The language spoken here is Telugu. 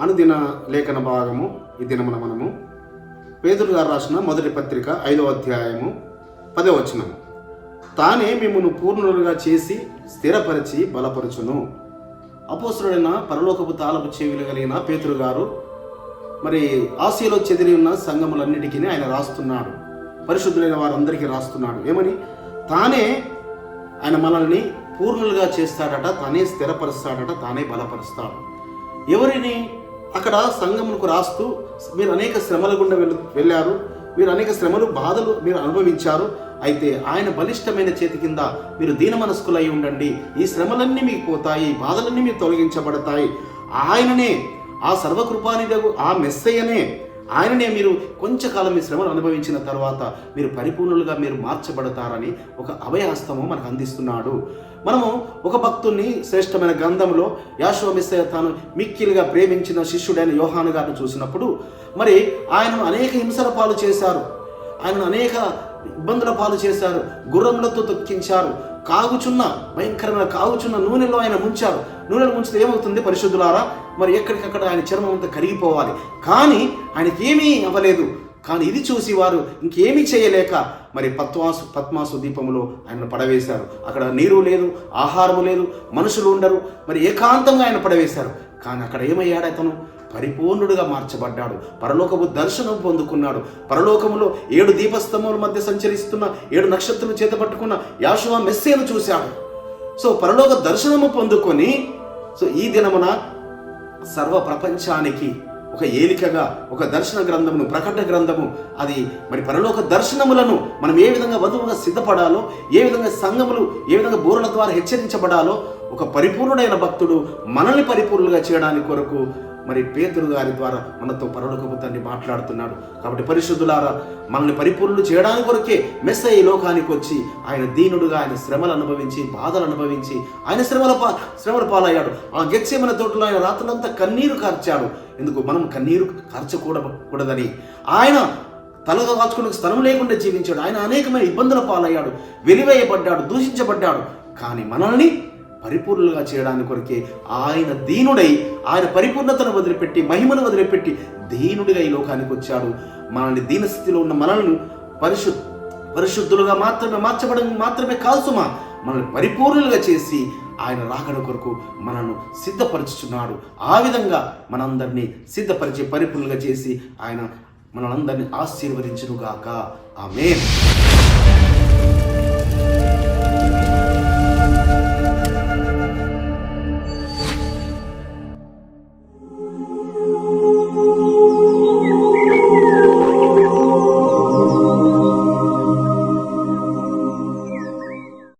అనుదిన లేఖన భాగము ఈ దినమున మనము పేదరు గారు రాసిన మొదటి పత్రిక ఐదవ అధ్యాయము పదవ వచనం. తానే మిమ్మల్ని పూర్ణులుగా చేసి స్థిరపరిచి బలపరచును. అపోసరుడైన పరలోకపు తాలపు చెవిలు కలిగిన పేతురు గారు మరి ఆసియాలో చెదిరి ఉన్న సంఘములన్నిటికీ ఆయన రాస్తున్నాడు. పరిశుద్ధులైన వారందరికీ రాస్తున్నాడు. ఏమని? తానే ఆయన మనల్ని పూర్ణులుగా చేస్తాడట తానే స్థిరపరుస్తాడట తానే బలపరుస్తాడు. ఎవరిని? అక్కడ సంఘమునకు రాస్తూ మీరు అనేక శ్రమల గుండా వెళ్ళు వెళ్ళారు. మీరు అనేక శ్రమలు బాధలు మీరు అనుభవించారు. అయితే ఆయన బలిష్టమైన చేతి కింద మీరు దీన మనస్కులై ఉండండి. ఈ శ్రమలన్నీ మీకు పోతాయి ఈ బాధలన్నీ మీకు తొలగించబడతాయి. ఆయననే ఆ సర్వకృపానిదగు ఆ మెస్సయ్యనే ఆయననే మీరు కొంచెంకాలం మీ శ్రమను అనుభవించిన తర్వాత మీరు పరిపూర్ణులుగా మీరు మార్చబడతారని ఒక అభయహస్తము మనకు అందిస్తున్నాడు. మనము ఒక భక్తుని శ్రేష్టమైన గ్రంథంలో యాశో తాను మిక్కిలిగా ప్రేమించిన శిష్యుడైన యోహాను గారిని చూసినప్పుడు మరి ఆయనను అనేక హింసల పాలు చేశారు. ఆయనను అనేక ఇబ్బందుల పాలు చేశారు. గుర్రములతో తొక్కించారు. కాగుచున్న భయంకరమైన కాగుచున్న నూనెలో ఆయన ముంచారు. నూనెలో ముంచితే ఏమవుతుంది పరిశుద్ధులారా? మరి ఎక్కడికక్కడ ఆయన చర్మం అంతా కరిగిపోవాలి. కానీ ఆయనకి ఏమీ అవ్వలేదు. కానీ ఇది చూసి వారు ఇంకేమీ చేయలేక మరి పద్మాసు పద్మాసు దీపములో ఆయన పడవేశారు. అక్కడ నీరు లేదు ఆహారము లేదు మనుషులు ఉండరు. మరి ఏకాంతంగా ఆయన పడవేశారు. కానీ అక్కడ ఏమయ్యాడు అతను? పరిపూర్ణుడుగా మార్చబడ్డాడు. పరలోకపు దర్శనం పొందుకున్నాడు. పరలోకములో ఏడు దీపస్తంభముల మధ్య సంచరిస్తున్న ఏడు నక్షత్రాలు చేత పట్టుకున్న యాశువా మెస్సేను చూశాడు. సో పరలోక దర్శనము పొందుకొని సో ఈ దినమున సర్వ ప్రపంచానికి ఒక ఏలికగా ఒక దర్శన గ్రంథమును ప్రకటన గ్రంథము అది మరి పరలోక దర్శనములను మనం ఏ విధంగా వధువుగా సిద్ధపడాలో ఏ విధంగా సంఘములు ఏ విధంగా బోరల ద్వారా హెచ్చరించబడాలో ఒక పరిపూర్ణుడైన భక్తుడు మనల్ని పరిపూర్ణులుగా చేయడానికి కొరకు మరి పేతురు గారి ద్వారా మనతో పరలోకపు తండ్రి మాట్లాడుతున్నాడు. కాబట్టి పరిశుద్ధులారా మనల్ని పరిపూర్ణులు చేయడానికి కొరకే మెస్స ఈ లోకానికి వచ్చి ఆయన దీనుడుగా ఆయన శ్రమలు అనుభవించి బాధలు అనుభవించి ఆయన శ్రమల పా శ్రమల పాలయ్యాడు. ఆ గెచ్చేమన తోటలో ఆయన రాత్రులంతా కన్నీరు కార్చాడు. ఎందుకు? మనం కన్నీరు కార్చకూడకూడదని. ఆయన తలగా కాచుకునే స్థలం లేకుండా జీవించాడు. ఆయన అనేకమైన ఇబ్బందుల పాలయ్యాడు. వెలివేయబడ్డాడు దూషించబడ్డాడు. కానీ మనల్ని పరిపూర్ణులుగా చేయడానికి కొరకే ఆయన దీనుడై ఆయన పరిపూర్ణతను వదిలిపెట్టి మహిమను వదిలిపెట్టి దీనుడిగా ఈ లోకానికి వచ్చాడు. మనల్ని దీనస్థితిలో ఉన్న మనల్ని పరిశు పరిశుద్ధులుగా మాత్రమే మార్చబడం మాత్రమే కాల్సుమా మనల్ని పరిపూర్ణులుగా చేసి ఆయన రాకడ కొరకు మనల్ని సిద్ధపరచుచున్నాడు. ఆ విధంగా మనందరినీ సిద్ధపరిచి పరిపూర్ణులుగా చేసి ఆయన మనందరినీ ఆశీర్వదించునుగాక. ఆమె